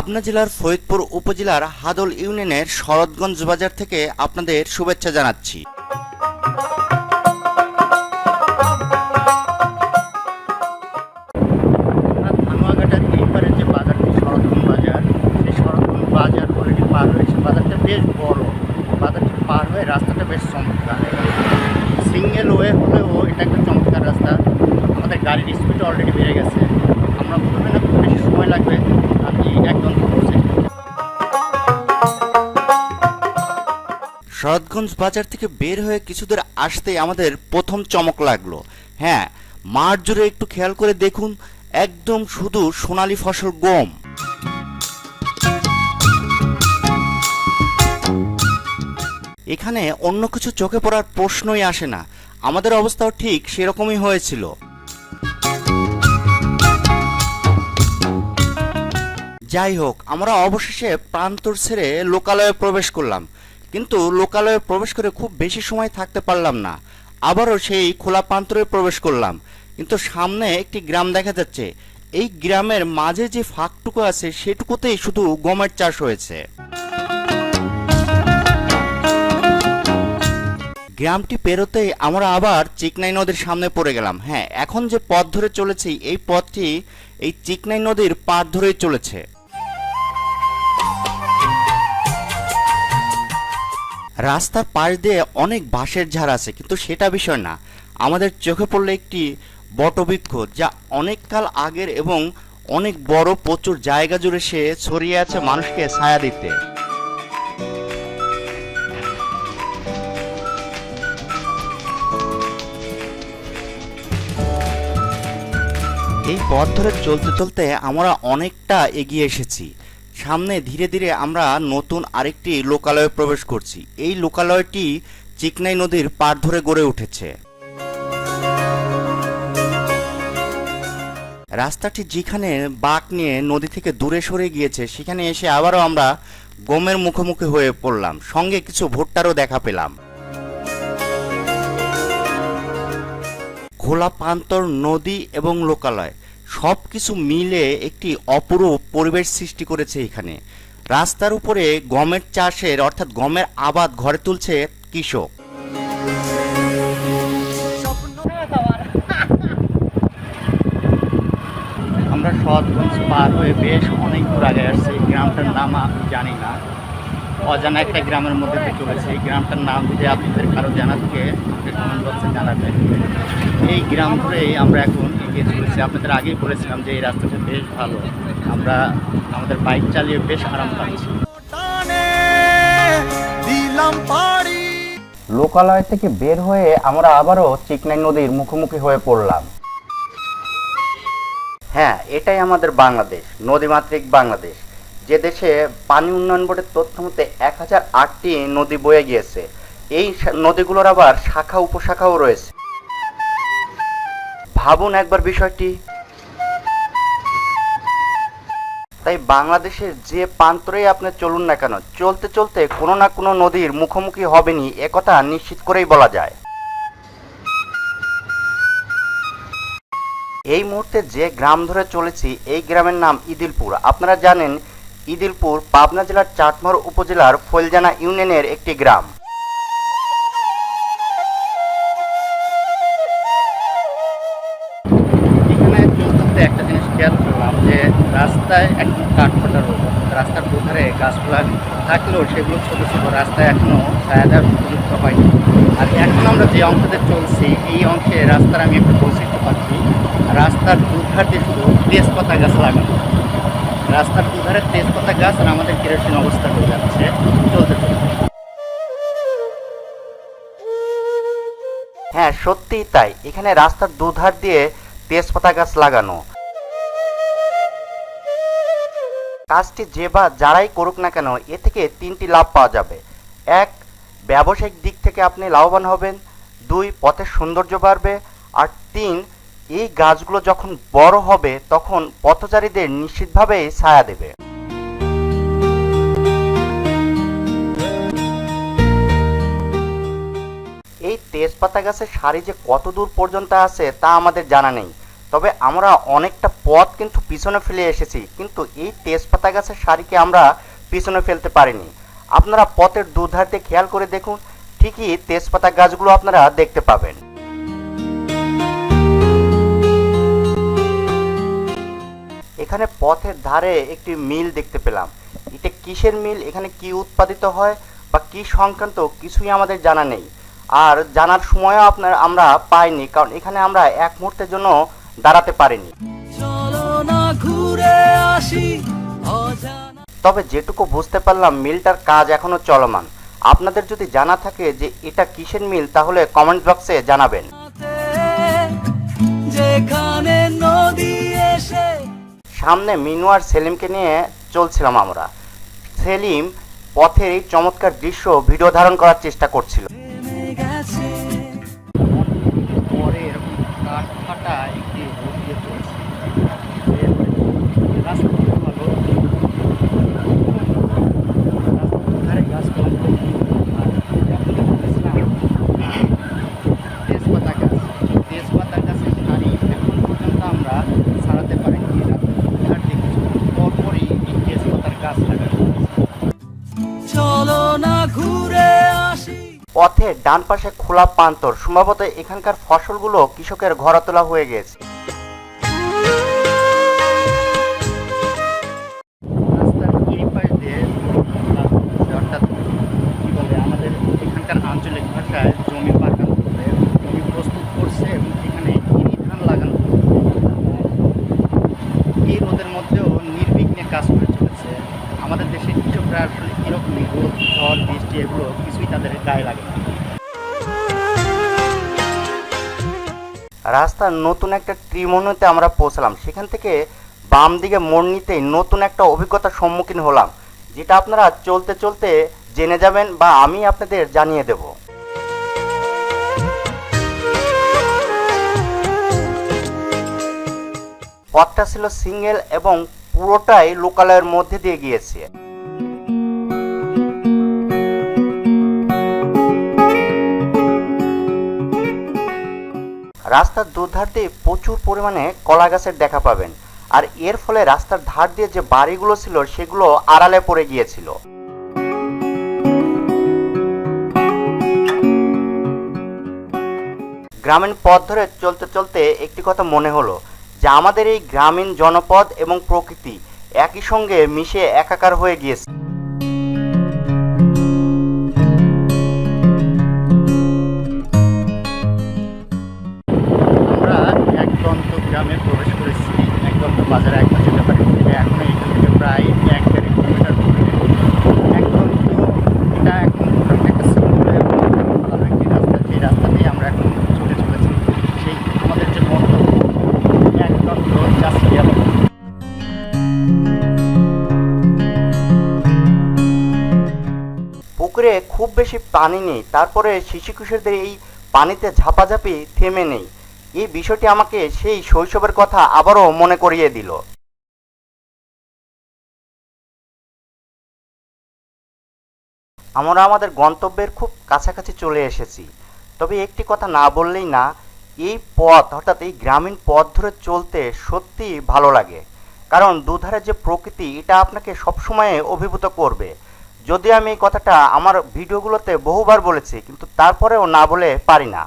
পাবনা জেলার ফরিদপুর উপজেলার হাদল ইউনিয়নের শরৎগঞ্জ বাজার থেকে আপনাদের শুভেচ্ছা জানাচ্ছি। বাজারটি বেশ বড়। পার হয়ে রাস্তাটা বেশ চমৎকার। সিঙ্গেল ওয়ে হলেও এটা একটা চমৎকার রাস্তা। আমাদের গাড়ির স্পিড অলরেডি বেড়ে গেছে। আমরা না খুব বেশি সময় লাগবে। শরৎগঞ্জ বাজার থেকে বের হয়ে কিছু দূর আসতেই আমাদের প্রথম চমক লাগল। হ্যাঁ মাঠ জুড়ে একটু খেয়াল করে দেখুন, একদম শুধু সোনালী ফসল গম। এখানে অন্য কিছু চোখে পড়ার প্রশ্নই আসে না। আমাদের অবস্থাও ঠিক সেরকমই হয়েছিল। যাই হোক, আমরা অবশেষে প্রান্তর ছেড়ে লোকালয়ে প্রবেশ করলাম। কিন্তু লোকালয়ে প্রবেশ করে খুব বেশি সময় থাকতে পারলাম না। আবারও সেই খোলা প্রান্তরে প্রবেশ করলাম। কিন্তু সামনে একটি গ্রাম দেখা যাচ্ছে। এই গ্রামের মাঝে যে ফাঁকটুকু আছে, সেটুকুতেই শুধু গমের চাষ হয়েছে। গ্রামটি পেরোতেই আমরা আবার চিকনাই নদীর সামনে পড়ে গেলাম। হ্যাঁ এখন যে পথ ধরে চলেছি, এই পথটি এই চিকনাই নদীর পার ধরেই চলেছে। রাস্তার পাশ দিয়ে অনেক বাঁশের ঝাড় আছে, কিন্তু সেটা বিষয় না। আমাদের চোখে পড়ল একটি বটবৃক্ষ যা অনেক কাল আগের এবং অনেক বড় প্রচুর জায়গা জুড়ে সে ছড়িয়ে আছে মানুষকে ছায়া দিতে। এই পথ ধরে চলতে চলতে আমরা অনেকটা এগিয়ে এসেছি। সামনে ধীরে ধীরে আমরা নতুন আরেকটি লোকালয়ে প্রবেশ করছি। এই লোকালয়টি চিকনাই নদীর পার ধরে গড়ে উঠেছে। রাস্তাটি যেখানে বাঁক নিয়ে নদী থেকে দূরে সরে গিয়েছে, সেখানে এসে আবারও আমরা গমের মুখোমুখি হয়ে পড়লাম। সঙ্গে কিছু ভুট্টারও দেখা পেলাম। খোলা প্রান্তর নদী এবং লোকালয়। সব কিছু মিলে একটি অপরূপ পরিবেশ সৃষ্টি করেছে এখানে। রাস্তার উপরে গমের চাষের, অর্থাৎ গমের আবাদ ঘরে তুলছে কৃষক। আমরা সৎগঞ্জ পার হয়ে বেশ অনেক দূর আগে আসছি গ্রামটার নাম আমি জানি না। অজানা একটা গ্রামের মধ্যে দিয়ে চলেছে এই গ্রামটার নাম যদি আপনাদের কারও জানা থাকে আমাকে কমেন্ট বক্সে জানাবেন। এই গ্রাম ধরেই আমরা এখন এগিয়ে চলেছি। আপনাদের আগেই বলেছিলাম যে এই রাস্তাটা বেশ ভালো। আমরা আমাদের বাইক চালিয়ে বেশ আরাম পাচ্ছি। লোকালয় থেকে বের হয়ে আমরা আবারও চিকনাই নদীর মুখোমুখি হয়ে পড়লাম। হ্যাঁ এটাই আমাদের বাংলাদেশ নদীমাতৃক বাংলাদেশ। যে দেশে পানি উন্নয়ন বোর্ডের তথ্য মতে এক হাজার আটটি নদী বয়ে গিয়েছে। এই নদীগুলোর আবার শাখা, উপশাখাও রয়েছে। ভাবুন একবার বিষয়টি। তাই বাংলাদেশের যে প্রান্তরেই আপনি চলুন না কেন, চলতে চলতে কোনো না কোনো নদীর মুখোমুখি হবেনি একথা নিশ্চিত করেই বলা যায়। এই মুহূর্তে যে গ্রাম ধরে চলেছি, এই গ্রামের নাম ইদিলপুর। আপনারা জানেন ইদিলপুর পাবনা জেলার চাটমোহর উপজেলার ফৈলজানা ইউনিয়নের একটি গ্রাম। এখানে চলতে একটা জিনিস খেয়াল করলাম যে রাস্তায় একদম কাঠফাটা রোড, রাস্তার দুধারে গাছগুলা থাকলেও সেগুলো ছোটো ছোটো রাস্তায় এখনও ছায়া দেওয়ার উপযুক্ত হয়নি আর এখন আমরা যে অংশতে চলছি, এই অংশে রাস্তার আমি একটু বৈশিষ্ট্য পাচ্ছি। রাস্তার দুধার শুধু তেজপাতা গাছ লাগানো। রাস্তার দুধারে তেজপাতা গাছ আর আমাদের কেরোসিন অবস্থা হয়ে যাচ্ছে। চলতে হ্যাঁ সত্যিই তাই। এখানে রাস্তার দুধার দিয়ে তেজপাতা গাছ লাগানো। কাজটি যে বা যারাই করুক না কেন, এ থেকে তিনটি লাভ পাওয়া যাবে। এক, ব্যবসায়িক দিক থেকে আপনি লাভবান হবেন। দুই, পথের সৌন্দর্য বাড়বে। আর তিন এই গাছগুলো যখন বড় হবে, তখন পথচারীদের নিশ্চিতভাবেই ছায়া দেবে। এই তেজপাতা গাছের সারি যে কত দূর পর্যন্ত আছে, তা আমাদের জানা নেই। তবে আমরা অনেকটা পথ কিন্তু পিছনে ফেলে এসেছি, কিন্তু এই তেজপাতা গাছের সারিকে আমরা পিছনে ফেলতে পারিনি। আপনারা পথের দুধার দিয়ে খেয়াল করে দেখুন, ঠিকই তেজপাতা গাছগুলো আপনারা দেখতে পাবেন। এখানে পথের ধারে একটি মিল দেখতে পেলাম। এটা কিসের মিল? এখানে কি উৎপাদিত হয় বা কি সংক্রান্ত কিছুই আমাদের জানা নেই। আর জানার সময়ও আপনার আমরা পাইনি কারণ এখানে আমরা এক মুহূর্তের জন্য দাঁড়াতে পারিনি। তবে যেটুকু বুঝতে পারলাম মিলটার কাজ এখনও চলমান। আপনাদের যদি জানা থাকে যে এটা কিসের মিল তাহলে কমেন্ট বক্সে জানাবেন। সামনে মিনুয়ার সেলিমকে নিয়ে চলছিলাম আমরা। সেলিম পথের এই চমৎকার দৃশ্য ভিডিও ধারণ করার চেষ্টা করছিল থেমে গেছে পরে এরকম কাঠ ফাটা একটি রোড দিয়ে চলছে রাস্তা খুব ভালো রাস্তার ধারে গাছপালা খুব। আর আপনাদের বলেছিলাম, তেজপাতা গাছ তেজপাতা গাছের সারি এখন পর্যন্ত আমরা ছাড়াতে পারিনি রাস্তার দেখেছি পরপরই এই তেজপাতার গাছ লাগানো হয়েছে। চলো না ঘুরে আসি। পথের ডান পাশে খোলা প্রান্তর সম্ভবত এখানকার ফসলগুলো কৃষকের ঘরা তোলা হয়ে গেছে। গায়ে লাগে। রাস্তার নতুন একটা ত্রিমোণতে আমরা পৌঁছলাম। সেখান থেকে বাম দিকে মোড় নিতেই নতুন একটা অভিজ্ঞতার সম্মুখীন হলাম, যেটা আপনারা চলতে চলতে জেনে যাবেন বা আমি আপনাদের জানিয়ে দেব। পথটা ছিল সিঙ্গেল এবং পুরোটাই লোকালয়ের মধ্যে দিয়ে গিয়েছে। রাস্তার দুধার দিয়ে প্রচুর পরিমাণে কলা গাছের দেখা পাবেন। আর এর ফলে রাস্তার ধার দিয়ে যে বাড়িগুলো ছিল, সেগুলো আড়ালে পড়ে গিয়েছিল। গ্রামীণ পথ ধরে চলতে চলতে একটি কথা মনে হলো যে, আমাদের এই গ্রামীণ জনপদ এবং প্রকৃতি একই সঙ্গে মিশে একাকার হয়ে গিয়েছে। খুব বেশি পানি নেই। তারপরে শিশু কিশোরদের এই পানিতে ঝাপাঝাপি থেমে নেই। এই বিষয়টি আমাকে সেই শৈশবের কথা আবারও মনে করিয়ে দিল। আমরা আমাদের গন্তব্যের খুব কাছাকাছি চলে এসেছি। তবে একটি কথা না বললেই না, এই পথ, অর্থাৎ এই গ্রামীণ পথ ধরে চলতে সত্যি ভালো লাগে। কারণ দুধারে যে প্রকৃতি, এটা আপনাকে সবসময় অভিভূত করবে। যদিও আমি এই কথাটা আমার ভিডিওগুলোতে বহুবার বলেছি, কিন্তু তারপরেও না বলে পারি না।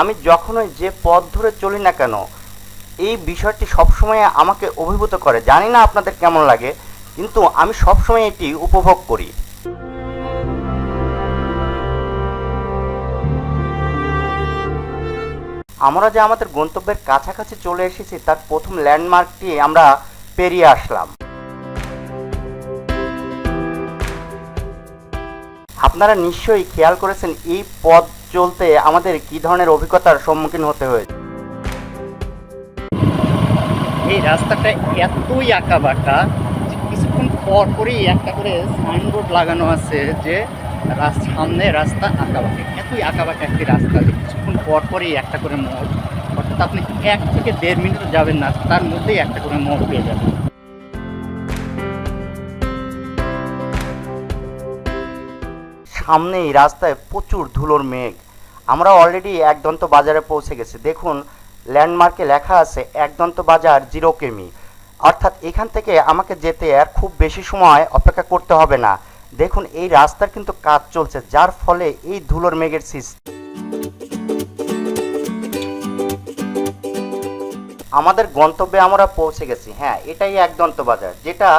আমি যখনই যে পথ ধরে চলি না কেন, এই বিষয়টি সবসময় আমাকে অভিভূত করে। জানি না আপনাদের কেমন লাগে, কিন্তু আমি সবসময় এটি উপভোগ করি। আমরা যে আমাদের গন্তব্যের কাছাকাছি চলে এসেছি, তার প্রথম ল্যান্ডমার্কটি আমরা পেরিয়ে আসলাম। আপনারা নিশ্চয়ই খেয়াল করেছেন, এই পথ চলতে আমাদের কি ধরনের অভিজ্ঞতার সম্মুখীন হতে হয়েছে। এই রাস্তাটা এতই আঁকা বাঁকা কিছুক্ষণ পর পরই একটা করে সাইনবোর্ড লাগানো আছে যে সামনে রাস্তা, আঁকা বাঁকা। এতই আঁকা বাঁকা একটি রাস্তা কিছুক্ষণ পর পরই একটা করে মোড় অর্থাৎ আপনি এক থেকে দেড় মিনিট যাবেন না, তার মধ্যেই একটা করে মোড় পেয়ে যাবেন। সামনেই রাস্তায় প্রচুর ধুলোর মেঘ। আমরা অলরেডি একদন্ত বাজারে পৌঁছে গেছি। দেখুন ল্যান্ডমার্কে লেখা আছে, একদন্ত বাজার জিরো কেমি অর্থাৎ এখান থেকে আমাকে যেতে আর খুব বেশি সময় অপেক্ষা করতে হবে না। দেখুন, এই রাস্তার কিন্তু কাজ চলছে, যার ফলে এই ধুলোর মেঘের সৃষ্টি। আমাদের গন্তব্যে আমরা পৌঁছে গেছি। হ্যাঁ এটাই একদন্ত বাজার যেটা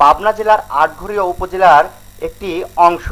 পাবনা জেলার আটঘরিয়া উপজেলার একটি অংশ।